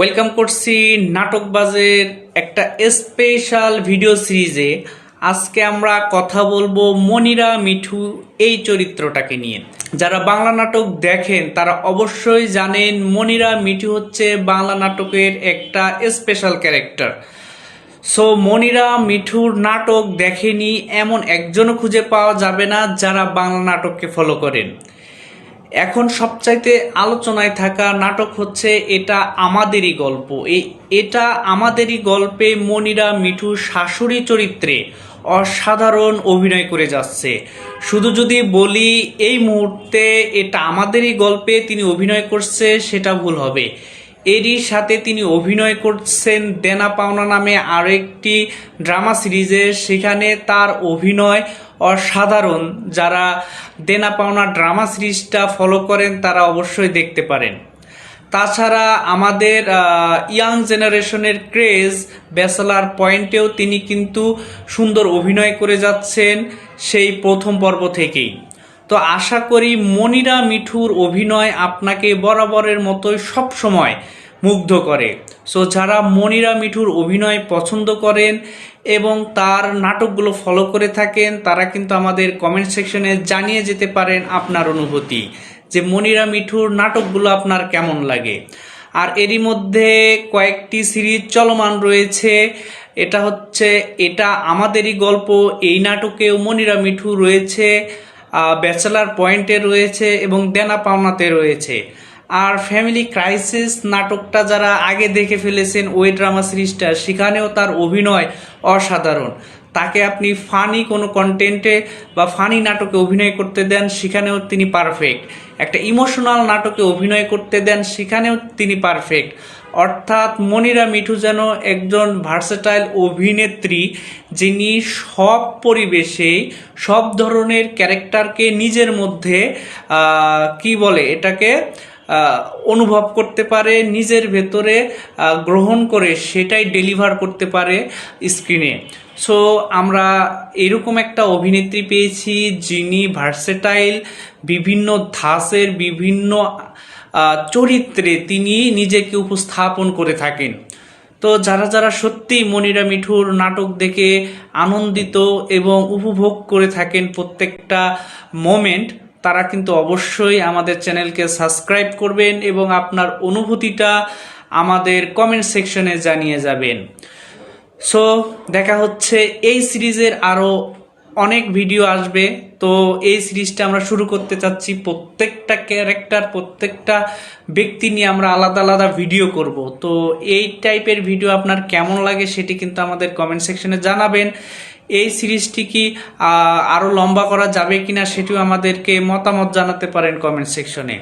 Welcome করছি নাটকবাজের একটা special video সিরিজে আজকে আমরা কথা বলব মনিরা মিঠু এই চরিত্রটাকে নিয়ে। যারা বাংলা নাটক দেখেন, তারা অবশ্যই জানেন মনিরা মিঠু হচ্ছে বাংলা নাটকের একটা স্পেশাল ক্যারেক্টার সো মনিরা মিঠুর নাটক দেখেনি, এমন একজনও খুঁজে পাওয়া যাবে না যারা বাংলা নাটককে ফলো করেন। এখন সবচাইতে আলোচনায় থাকা নাটক হচ্ছে এটা আমাদেরই গল্প। এই এটা আমাদেরই গল্পে মনিরা মিঠু শাশুড়ি চরিত্রে অসাধারণ অভিনয় করে যাচ্ছে। শুধু যদি বলি এই মুহূর্তে এটা আমাদেরই গল্পে তিনি অভিনয় করছে, সেটা ভুল হবে। এরই সাথে তিনি অভিনয় করছেন দেনা পাওনা নামে আরেকটি ড্রামা সিরিজে। সেখানে তার অভিনয় অসাধারণ। যারা দেনা পাওনা ড্রামা সিরিজটা ফলো করেন, তারা অবশ্যই দেখতে পারেন। তাছাড়া আমাদের ইয়াং জেনারেশনের ক্রেজ ব্যাচেলার পয়েন্টেও তিনি কিন্তু সুন্দর অভিনয় করে যাচ্ছেন সেই প্রথম পর্ব থেকেই। তো আশা করি মনিরা মিঠুর অভিনয় আপনাকে বরাবরের মতোই সবসময় মুগ্ধ করে। সো যারা মনিরা মিঠুর অভিনয় পছন্দ করেন এবং তার নাটকগুলো ফলো করে থাকেন, তারা কিন্তু আমাদের কমেন্ট সেকশনে জানিয়ে যেতে পারেন আপনার অনুভূতি যে মনিরা মিঠুর নাটকগুলো আপনার কেমন লাগে। আর এরই মধ্যে কয়েকটি সিরিজ চলমান রয়েছে। এটা হচ্ছে, এটা আমাদেরই গল্প, এই নাটকেও মনিরা মিঠু রয়েছে। ব্যাচেলার পয়েন্টে রয়েছে এবং দেনা পাওনাতে রয়েছে। আর ফ্যামিলি ক্রাইসিস নাটকটা যারা আগে দেখে ফেলেছেন, ওই ড্রামা সিরিজটা সেখানেও তার অভিনয় অসাধারণ। তাকে আপনি ফানি কোনো কন্টেন্টে বা ফানি নাটকে অভিনয় করতে দেন, সেখানেও তিনি পারফেক্ট একটা ইমোশনাল নাটকে অভিনয় করতে দেন, সেখানেও তিনি পারফেক্ট অর্থাৎ মনিরা মিঠু যেন একজন ভার্সেটাইল অভিনেত্রী যিনি সব পরিবেশেই সব ধরনের ক্যারেক্টারকে নিজের মধ্যে কি বলে এটাকে অনুভব করতে পারে, নিজের ভেতরে গ্রহণ করে সেটাই ডেলিভার করতে পারে স্ক্রিনে সো আমরা এরকম একটা অভিনেত্রী পেয়েছি যিনি ভার্সেটাইল বিভিন্ন ধাঁচের, বিভিন্ন চরিত্রে তিনি নিজেকে উপস্থাপন করে থাকেন। তো যারা যারা সত্যি মনিরা মিঠুর নাটক দেখে আনন্দিত এবং উপভোগ করে থাকেন প্রত্যেকটা মোমেন্ট তারা কিন্তু অবশ্যই আমাদের চ্যানেলকে সাবস্ক্রাইব করবেন এবং আপনার অনুভূতিটা আমাদের কমেন্ট সেকশনে জানিয়ে যাবেন। সো দেখা হচ্ছে এই সিরিজের আরও অনেক ভিডিও আসবে। তো এই সিরিজটা আমরা শুরু করতে চাচ্ছি। প্রত্যেকটা ক্যারেক্টার প্রত্যেকটা ব্যক্তি নিয়ে আমরা আলাদা আলাদা ভিডিও করব। তো এই টাইপের ভিডিও আপনার কেমন লাগে সেটি কিন্তু আমাদের কমেন্ট সেকশনে জানাবেন। এই সিরিজটি কি আরও লম্বা করা যাবে কিনা সেটিও আমাদেরকে মতামত জানাতে পারেন কমেন্ট সেকশনে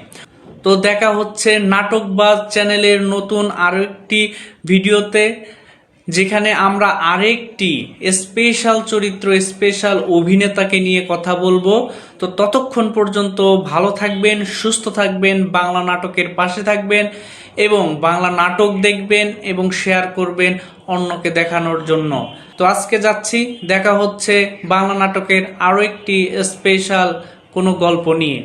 তো দেখা হচ্ছে নাটকবাজ চ্যানেলের নতুন আরও একটি ভিডিওতে যেখানে আমরা আরেকটি স্পেশাল চরিত্র স্পেশাল অভিনেতাকে নিয়ে কথা বলব। তো ততক্ষণ পর্যন্ত ভালো থাকবেন, সুস্থ থাকবেন, বাংলা নাটকের পাশে থাকবেন এবং বাংলা নাটক দেখবেন এবং শেয়ার করবেন অন্যকে দেখানোর জন্য। তো আজকে যাচ্ছি, দেখা হচ্ছে বাংলা নাটকের আরও একটি স্পেশাল কোনো গল্প নিয়ে।